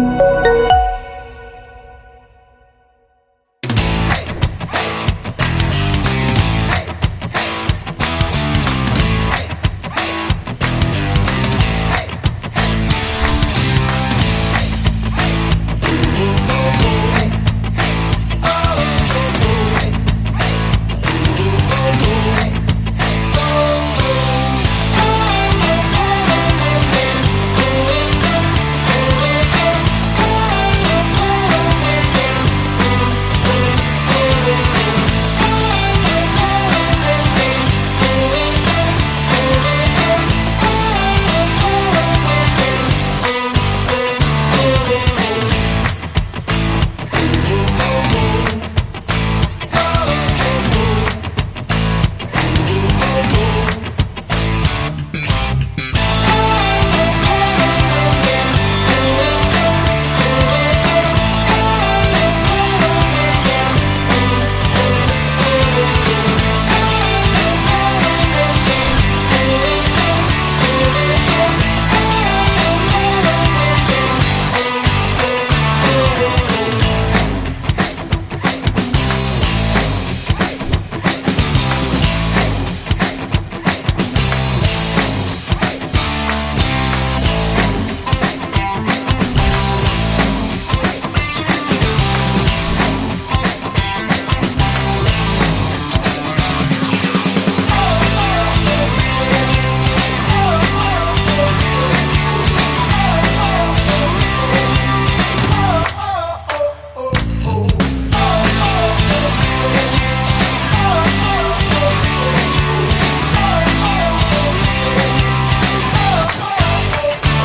Música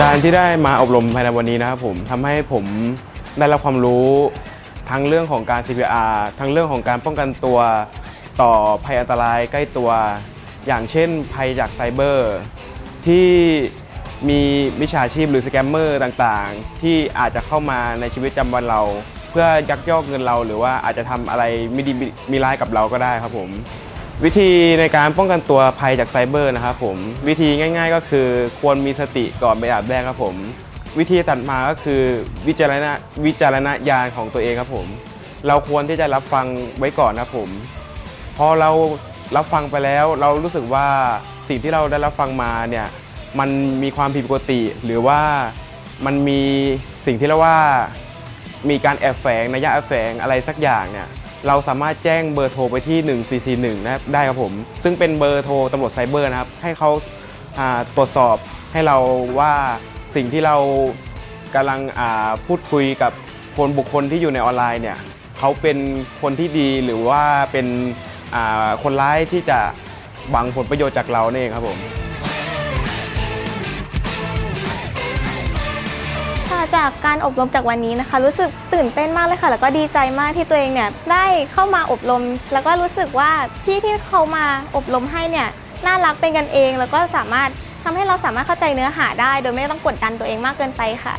การที่ได้มาอบรมภายในวันนี้นะครับผมทำให้ผมได้รับความรู้ทั้งเรื่องของการ CPR ทั้งเรื่องของการป้องกันตัวต่อภัยอันตรายใกล้ตัว อย่างเช่นภัยจากไซเบอร์ ที่มีมิจฉาชีพหรือสแกมเมอร์ต่างๆ ที่อาจจะเข้ามาในชีวิตประจำวันเรา เพื่อยักยอกเงินเราหรือว่าอาจจะทำอะไรไม่ดีมีร้ายกับเราก็ได้ครับผม วิธีในการป้องกันตัวภัยจากไซเบอร์นะครับผมวิธีง่าย ๆ ก็คือควรมีสติก่อนไปอันดับแรกครับผม วิธีตัดมาก็คือวิจารณวิจารณญาณของตัวเองครับผม เราควรที่จะรับฟังไว้ก่อนนะครับผมพอเรารับฟังไปแล้ว เรารู้สึกว่าสิ่งที่เราได้รับฟังมาเนี่ยมันมีความผิดปกติ หรือว่ามันมีสิ่งที่เรียกว่ามีการแอบแฝงนัยยะแอบแฝงอะไรสักอย่างเนี่ย เราสามารถแจ้งเบอร์โทรไปที่ 1441นะได้ครับผม ซึ่งเป็นเบอร์โทรตำรวจไซเบอร์นะครับ ให้เขาาตรวจสอบให้เราว่าสิ่งที่เรากำลังพูดคุยกับคนบุคคลที่อยู่ในออนไลน์เนี่ยเขาเป็นคนที่ดีหรือว่าเป็นคนร้ายที่จะหวังผลประโยชน์จากเราเนี่ยครับผม จากการอบรมจากวันนี้นะคะ รู้สึกตื่นเต้นมากเลยค่ะ แล้วก็ดีใจมากที่ตัวเองเนี่ยได้เข้ามาอบรม แล้วก็รู้สึกว่าพี่ที่เขามาอบรมให้เนี่ยน่ารักเป็นกันเอง แล้วก็สามารถทำให้เราสามารถเข้าใจเนื้อหาได้ โดยไม่ต้องกดดันตัวเองมากเกินไปค่ะ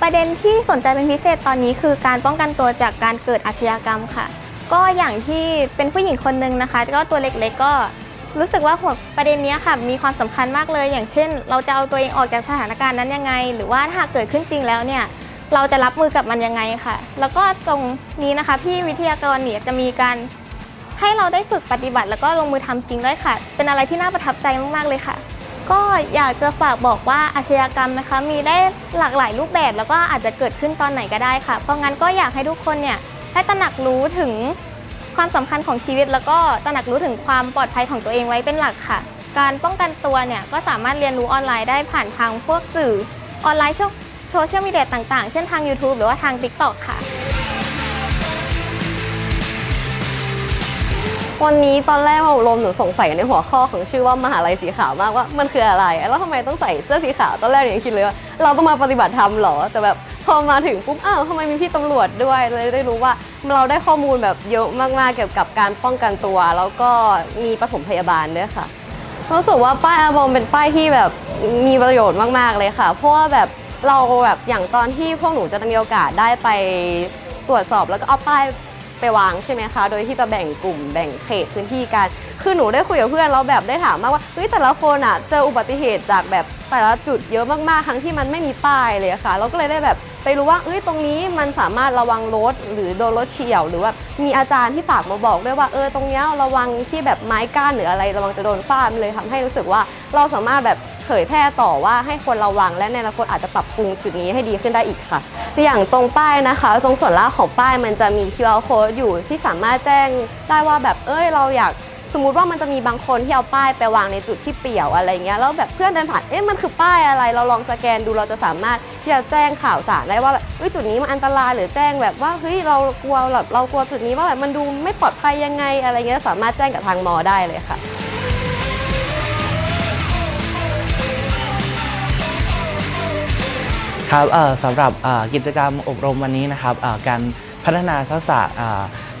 ประเด็นที่สนใจเป็นพิเศษตอนนี้คือการป้องกันตัวจากการเกิดอาชญากรรมค่ะ ก็อย่างที่เป็นผู้หญิงคนนึงนะคะ ก็ตัวเล็กๆก็ รู้สึกว่าหัวประเด็นเนี้ยค่ะมีความสำคัญมากเลย อย่างเช่น เราจะเอาตัวเองออกจากสถานการณ์นั้นยังไง หรือว่าถ้าเกิดขึ้นจริงแล้วเนี่ยเราจะรับมือกับมันยังไงค่ะ แล้วก็ตรงนี้นะคะพี่วิทยากรเนี่ยจะมีการให้เราได้ฝึกปฏิบัติ แล้วก็ลงมือทำจริงด้วยค่ะ เป็นอะไรที่น่าประทับใจมากๆเลยค่ะ ก็อยากจะฝากบอกว่าอาชญากรรมนะคะ มีได้หลากหลายรูปแบบ แล้วก็อาจจะเกิดขึ้นตอนไหนก็ได้ค่ะ เพราะงั้นก็อยากให้ทุกคนเนี่ยได้ตระหนักรู้ถึง ความสำคัญของชีวิตแล้วก็ตระหนักรู้ถึงความปลอดภัยของตัวเองไว้เป็นหลักค่ะ การป้องกันตัวเนี่ยก็สามารถเรียนรู้ออนไลน์ได้ผ่านทางพวกสื่อออนไลน์โซเชียลมีเดียต่างๆ เช่นทาง YouTube หรือว่าทาง TikTok ค่ะ วันนี้ตอนแรกมาอบรมหนูสงสัยในหัวข้อของชื่อว่ามหาลัยสีขาวมากว่ามันคืออะไร แล้วทำไมต้องใส่เสื้อสีขาวตอนแรกหนูยังคิดเลยว่าเราต้องมาปฏิบัติธรรมเหรอแต่แบบ อมาถึงปุ๊บอ้าวทำไมมีพี่ตำรวจด้วยเลยได้รู้ว่าเราได้ข้อมูลแบบเยอะมากๆเกี่ยวกับการป้องกันตัว แล้วก็มีปฐมพยาบาลด้วยค่ะรู้สึกว่าป้ายอาบอมเป็นป้ายที่แบบมีประโยชน์มากๆเลยค่ะ เพราะว่าแบบเราแบบอย่างตอนที่พวกหนูจะมีโอกาสได้ไปตรวจสอบแล้วก็เอาป้ายไปวางใช่ไหมคะ โดยที่จะแบ่งกลุ่มแบ่งเขตพื้นที่กัน คือหนูได้คุยกับเพื่อนเราแบบได้ถามมากว่าเฮ้ยแต่ละคนอะเจออุบัติเหตุจากแบบแต่ละจุดเยอะมากๆ ทั้งที่มันไม่มีป้ายเลยะค่ะ เราก็เลยได้แบบ ไปรู้ว่าเอ้ยตรงนี้มันสามารถระวังรถหรือโดนรถเฉี่ยว หรือว่ามีอาจารย์ที่ฝากมาบอกด้วยว่าเออตรงเนี้ยระวังที่แบบไม้ก้านหรืออะไร ระวังจะโดนฟาดมันเลยทำให้รู้สึกว่าเราสามารถแบบเผยแพร่ต่อว่าให้คนระวังและในอนาคตอาจจะปรับปรุงจุดนี้ให้ดีขึ้นได้อีกค่ะ อย่างตรงป้ายนะคะ ตรงส่วนล่างของป้ายมันจะมี QR code อยู่ที่สามารถแจ้งได้ว่าแบบเอ้ยเราอยาก สมมุติว่ามันจะมีบางคนที่เอาป้ายไปวางในจุดที่เปี่ยวอะไรเงี้ยแล้วแบบเพื่อนเดินผ่านเอ๊ะมันคือป้ายอะไร เราลองสแกนดูเราจะสามารถที่จะแจ้งข่าวสารได้ว่าแบบเอ้ยจุดนี้มันอันตรายหรือแจ้งแบบว่าเฮ้ยเรากลัวแบบเรากลัวจุดนี้ว่าแบบมันดูไม่ปลอดภัยยังไงอะไรเงี้ยสามารถแจ้งกับทางมอได้เลยค่ะครับเอ่อสำหรับกิจกรรมอบรมวันนี้นะครับการพัฒนาทักษะ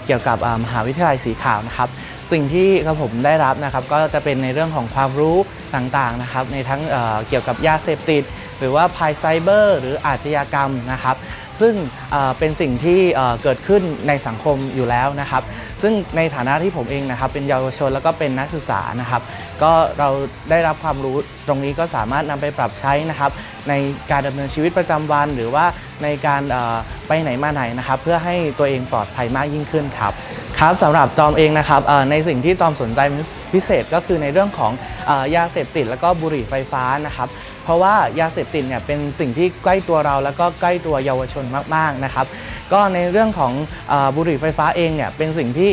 เกี่ยวกับมหาวิทยาลัยสีขาวนะครับ สิ่งที่กระผมได้รับนะครับก็จะเป็นในเรื่องของความรู้ต่างๆนะครับในทั้งเเกี่ยวกับยาเสพติด หรือว่าภัยไซเบอร์หรืออาชญากรรมนะครับ ซึ่งเเป็นสิ่งที่เเกิดขึ้นในสังคมอยู่แล้วนะครับ ซึ่งในฐานะที่ผมเองนะครับเป็นเยาวชนแล้วก็เป็นนักศึกษานะครับ ก็เราได้รับความรู้ตรงนี้ก็สามารถนำไปปรับใช้นะครับในการดำเนินชีวิตประจำวัน หรือว่าในการไปไหนมาไหนนะครับ เพื่อให้ตัวเองปลอดภัยมากยิ่งขึ้นครับ ครับสำหรับจอมเองนะครับในสิ่งที่จอมสนใจเป็นพิเศษก็คือในเรื่องของยาเสพติดแล้วก็บุหรี่ไฟฟ้านะครับเพราะว่ายาเสพติดเนี่ยเป็นสิ่งที่ใกล้ตัวเราแล้วก็ใกล้ตัวเยาวชนมากๆนะครับก็ในเรื่องของบุหรี่ไฟฟ้าเองเนี่ยเป็นสิ่งที่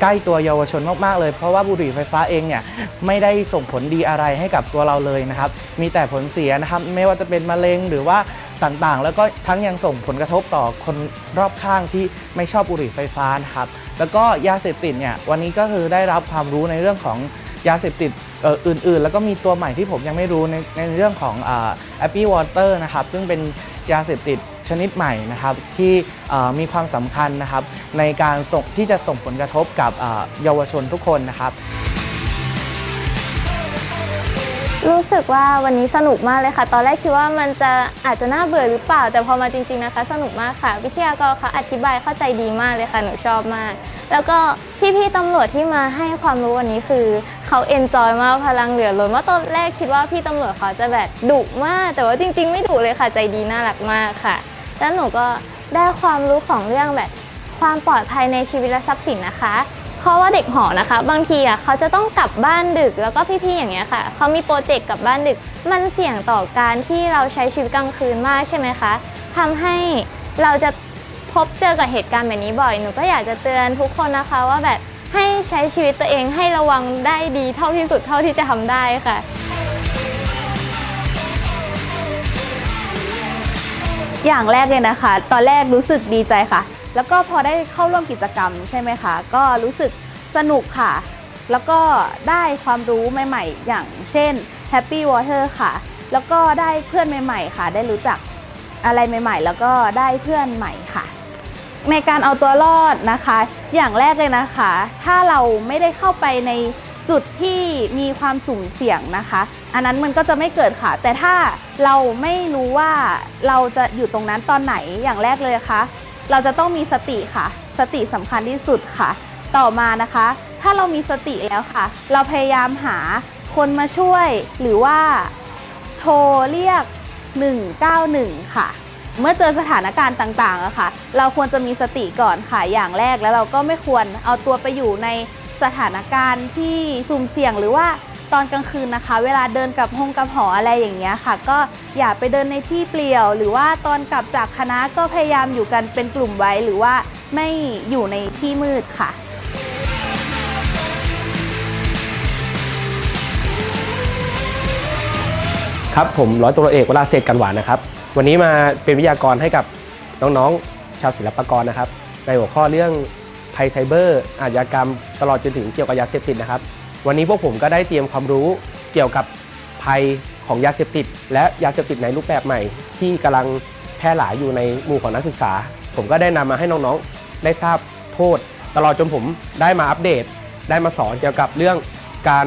ใกล้ตัวเยาวชนมากๆเลย เพราะว่าบุหรี่ไฟฟ้าเองเนี่ยไม่ได้ส่งผลดีอะไรให้กับตัวเราเลยนะครับมีแต่ผลเสียนะครับไม่ว่าจะเป็นมะเร็งหรือว่า ต่างๆ แล้วก็ทั้งยังส่งผลกระทบต่อคนรอบข้างที่ไม่ชอบบุหรี่ไฟฟ้านะครับ แล้วก็ยาเสพติดเนี่ยวันนี้ก็คือได้รับความรู้ในเรื่องของยาเสพติดอ,อ,อื่นๆ แล้วก็มีตัวใหม่ที่ผมยังไม่รู้ในในเรื่องของแอปปี้วอเตอร์นะครับ ซึ่งเป็นยาเสพติดชนิดใหม่นะครับที่มีความสำคัญนะครับในการส่งที่จะส่งผลกระทบกับเยาวชนทุกคนนะครับ รู้สึกว่าวันนี้สนุกมากเลยค่ะ ตอนแรกคิดว่ามันจะอาจจะน่าเบื่อหรือเปล่า แต่พอมาจริง ๆนะคะ สนุกมากค่ะ วิทยากรเขาอธิบายเข้าใจดีมากเลยค่ะหนูชอบมาก แล้วก็พี่ๆตำรวจที่มาให้ความรู้วันนี้คือเขาเอนจอยมากพลังเหลือล้นว่าตอนแรกคิดว่าพี่ตำรวจเขาจะแบบดุมาก แต่ว่าจริง ๆ ไม่ดุเลยค่ะใจดีน่ารักมากค่ะ แล้วหนูก็ได้ความรู้ของเรื่องแบบความปลอดภัยในชีวิตและทรัพย์สินนะคะ เพราะว่าเด็กหอนะคะ บางทีอะเขาจะต้องกลับบ้านดึกแล้วก็พี่ๆอย่างเงี้ยค่ะเขามีโปรเจกต์กลับบ้านดึก มันเสี่ยงต่อการที่เราใช้ชีวิตกลางคืนมากใช่ไหมคะทำให้เราจะพบเจอกับเหตุการณ์แบบนี้บ่อยหนูก็อยากจะเตือนทุกคนนะคะว่าแบบให้ใช้ชีวิตตัวเองให้ระวังได้ดีเท่าที่สุดเท่าที่จะทำได้ค่ะอย่างแรกเลยนะคะ ตอนแรกรู้สึกดีใจค่ะ แล้วก็พอได้เข้าร่วมกิจกรรมใช่ไหมคะ ก็รู้สึกสนุกค่ะ แล้วก็ได้ความรู้ใหม่ ๆ อย่างเช่น Happy Water ค่ะ แล้วก็ได้เพื่อนใหม่ ๆ ค่ะ ได้รู้จักอะไรใหม่ ๆ แล้วก็ได้เพื่อนใหม่ค่ะ ในการเอาตัวรอดนะคะ อย่างแรกเลยนะคะ ถ้าเราไม่ได้เข้าไปในจุดที่มีความสุ่มเสี่ยงนะคะ อันนั้นมันก็จะไม่เกิดค่ะ แต่ถ้าเราไม่รู้ว่าเราจะอยู่ตรงนั้นตอนไหนอย่างแรกเลยนะคะ เราจะต้องมีสติค่ะ สติสำคัญที่สุดค่ะ ต่อมานะคะ ถ้าเรามีสติแล้วค่ะ เราพยายามหาคนมาช่วยหรือว่าโทรเรียก 191 ค่ะ เมื่อเจอสถานการณ์ต่างๆอะค่ะ เราควรจะมีสติก่อนค่ะอย่างแรกแล้วเราก็ไม่ควรเอาตัวไปอยู่ในสถานการณ์ที่สุ่มเสี่ยงหรือว่า ตอนกลางคืนนะคะ เวลาเดินกับห้องกับหออะไรอย่างเงี้ยค่ะ ก็อย่าไปเดินในที่เปลี่ยว หรือว่าตอนกลับจากคณะก็พยายามอยู่กันเป็นกลุ่มไว้ หรือว่าไม่อยู่ในที่มืดค่ะครับผมร้อยตำรวจเอกวราเศษกันหวานนะครับ วันนี้มาเป็นวิทยากรให้กับน้องๆ ชาวศิลปากรนะครับ ในหัวข้อเรื่องภัยไซเบอร์อาชญากรรม ตลอดจนถึงเกี่ยวกับยาเสพติดนะครับ วันนี้พวกผมก็ได้เตรียมความรู้เกี่ยวกับภัยของยาเสพติด และยาเสพติดในรูปแบบใหม่ ที่กำลังแพร่หลายอยู่ในหมู่ของนักศึกษา ผมก็ได้นำมาให้น้องๆ ได้ทราบโทษ ตลอดจนผมได้มาอัปเดต ได้มาสอนเกี่ยวกับเรื่องการ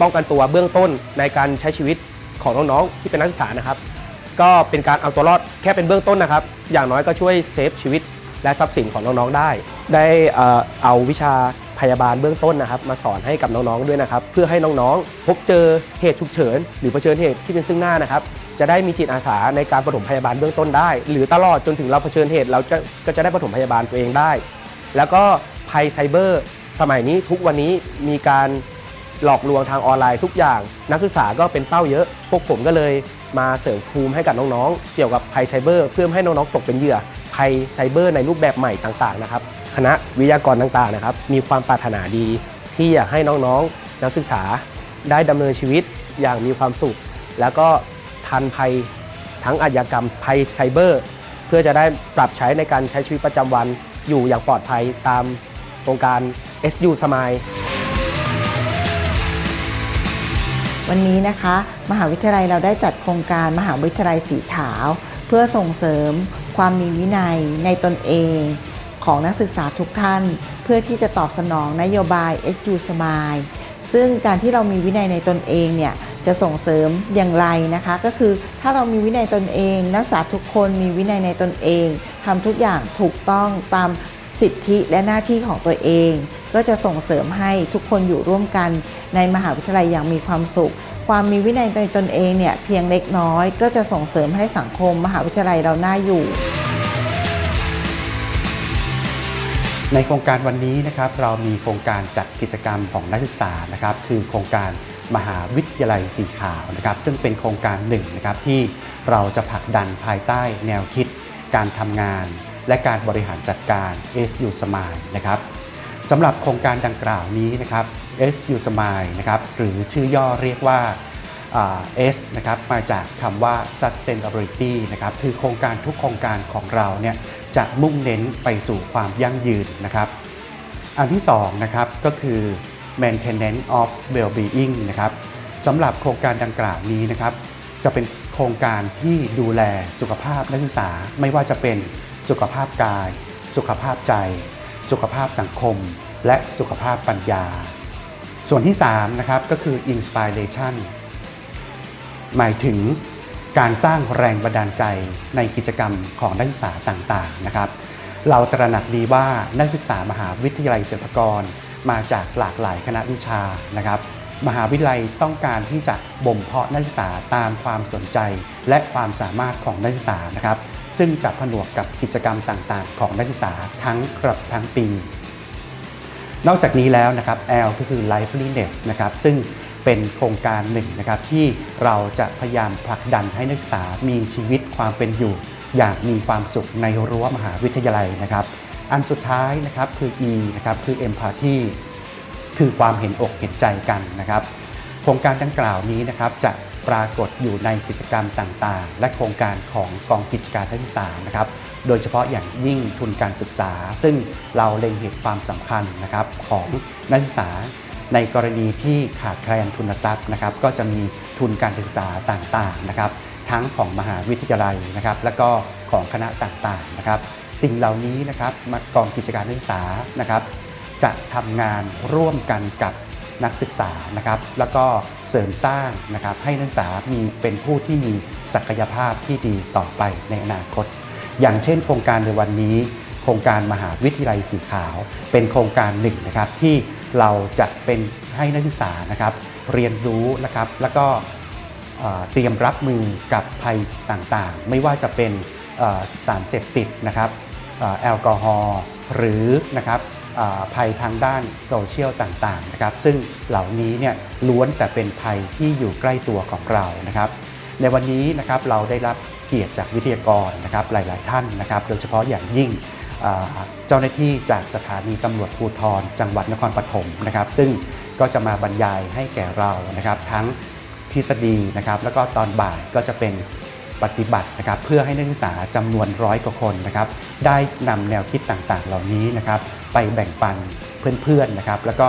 ป้องกันตัวเบื้องต้นในการใช้ชีวิตของน้องๆที่เป็นนักศึกษานะครับ ก็เป็นการเอาตัวรอดแค่เป็นเบื้องต้นนะครับ อย่างน้อยก็ช่วยเซฟชีวิตและทรัพย์สินของน้องๆได้ ได้เอ่อเอาวิชา พยาบาลเบื้องต้นนะครับ มาสอนให้กับน้องๆด้วยนะครับ เพื่อให้น้องๆ พบเจอเหตุฉุกเฉิน หรือเผชิญเหตุที่เป็นซึ่งหน้านะครับ จะได้มีจิตอาสาในการปฐมพยาบาลเบื้องต้นได้ หรือตลอดจนถึงเราเผชิญเหตุเราจะก็จะได้ปฐมพยาบาลตัวเองได้ แล้วก็ภัยไซเบอร์ สมัยนี้ทุกวันนี้มีการหลอกลวงทางออนไลน์ทุกอย่าง นักศึกษาก็เป็นเป้าเยอะ พวกผมก็เลยมาเสริมภูมิให้กับน้องๆ เกี่ยวกับภัยไซเบอร์ เพื่อให้น้องๆตกเป็นเหยื่อภัยไซเบอร์ในรูปแบบใหม่ต่างๆนะครับ คณะวิทยากรต่างๆนะครับ มีความปรารถนาดี ที่อยากให้น้องๆ นักศึกษาได้ดำเนินชีวิตอย่างมีความสุข แล้วก็ทันภัยทั้งอาชญากรรมภัยไซเบอร์ เพื่อจะได้ปรับใช้ในการใช้ชีวิตประจำวันอยู่อย่างปลอดภัยตามโครงการ SU Smile วันนี้นะคะ มหาวิทยาลัยเราได้จัดโครงการมหาวิทยาลัยสีขาว เพื่อส่งเสริมความมีวินัยในตนเอง ของนักศึกษาทุกท่าน เพื่อที่จะตอบสนองนโยบาย SU Smile ซึ่งการที่เรามีวินัยในตนเองเนี่ยจะส่งเสริมอย่างไรนะคะ ก็คือถ้าเรามีวินัยตนเอง นักศึกษาทุกคนมีวินัยในตนเองทำทุกอย่างถูกต้องตามสิทธิและหน้าที่ของตัวเอง ก็จะส่งเสริมให้ทุกคนอยู่ร่วมกันในมหาวิทยาลัยอย่างมีความสุข ความมีวินัยในตนเองเนี่ยเพียงเล็กน้อย ก็จะส่งเสริมให้สังคมมหาวิทยาลัยเราน่าอยู่ ในโครงการวันนี้นะครับเรามีโครงการจัดกิจกรรมของนักศึกษานะครับคือโครงการมหาวิทยาลัยสีขาวนะครับซึ่งเป็นโครงการหนึ่งนะครับที่เราจะผลักดันภายใต้แนวคิด การทำงาน และการบริหารจัดการ SU Smile นะครับสำหรับโครงการดังกล่าวนี้นะครับ SU Smile นะครับหรือชื่อย่อเรียกว่าอ่า S นะครับมาจากคำว่า sustainability นะครับคือโครงการทุกโครงการของเราเนี่ย จะมุ่งเน้นไปสู่ความยั่งยืนนะครับ อันที่2นะครับก็คือ maintenance of well-being นะครับสำหรับโครงการดังกล่าวนี้นะครับ จะเป็นโครงการที่ดูแลสุขภาพนักศึกษาไม่ว่าจะเป็นสุขภาพกาย สุขภาพใจ สุขภาพสังคม และสุขภาพปัญญา ส่วนที่3นะครับก็คือ inspiration หมายถึง การสร้างแรงบันดาลใจในกิจกรรมของนักศึกษาต่างๆนะครับ เราตระหนักดีว่านักศึกษามหาวิทยาลัยศิลปากร มาจากหลากหลายคณะวิชานะครับ มหาวิทยาลัยต้องการที่จะบ่มเพาะนักศึกษาตามความสนใจ และความสามารถของนักศึกษานะครับ ซึ่งจะผนวกกับกิจกรรมต่างๆ ของนักศึกษาทั้งระดับทั้งปีนอกจากนี้แล้วนะครับ L ก็คือ liveliness นะครับซึ่ง เป็นโครงการหนึ่งนะครับที่เราจะพยายามผลักดันให้นักศึกษามีชีวิตความเป็นอยู่ อย่างมีความสุขในรั้วมหาวิทยาลัยนะครับ อันสุดท้ายนะครับคือ E นะครับคือ empathy คือความเห็นอกเห็นใจกันนะครับโครงการดังกล่าวนี้นะครับจะปรากฏอยู่ในกิจกรรมต่างๆ และโครงการของกองกิจการนักศึกษานะครับ โดยเฉพาะอย่างยิ่งทุนการศึกษา ซึ่งเราเล็งเห็นความสำคัญนะครับของนักศึกษา ในกรณีที่ขาดแคลนทุนทรัพย์นะครับ ก็จะมีทุนการศึกษาต่างๆนะครับ ทั้งของมหาวิทยาลัยนะครับ และก็ของคณะต่างๆนะครับ สิ่งเหล่านี้นะครับกองกิจการนักศึกษานะครับ จะทำงานร่วมกันกับนักศึกษานะครับ แล้วก็เสริมสร้างนะครับให้นักศึกษามีเป็นผู้ที่มีศักยภาพที่ดีต่อไปในอนาคต อย่างเช่น โครงการในวันนี้ โครงการมหาวิทยาลัยสีขาว เป็นโครงการหนึ่งนะครับที่ เราจะเป็นให้นักศึกษานะครับ เรียนรู้นะครับแล้วก็เตรียมรับมือกับภัยต่างๆ ไม่ว่าจะเป็นสารเสพติดนะครับอแอลกอฮอล์หรือนะครับภัยทางด้านโซเชียลต่างๆนะครับ ซึ่งเหล่านี้เนี่ยล้วนแต่เป็นภัยที่อยู่ใกล้ตัวของเรานะครับ ในวันนี้นะครับเราได้รับเกียรติจากวิทยากรนะครับหลาย ๆ ท่านนะครับ โดยเฉพาะอย่างยิ่ง เจ้าหน้าที่จากสถานีตำรวจภูธรจังหวัดนครปฐมนะครับ ซึ่งก็จะมาบรรยายให้แก่เรานะครับ ทั้งทฤษฎีนะครับ แล้วก็ตอนบ่ายก็จะเป็นปฏิบัตินะครับ เพื่อให้นักศึกษาจำนวนร้อยกว่าคนนะครับ ได้นำแนวคิดต่างๆ เหล่านี้นะครับ ไปแบ่งปันเพื่อนๆนะครับ แล้วก็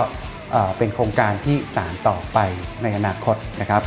เป็นโครงการที่สานต่อไปในอนาคตนะครับ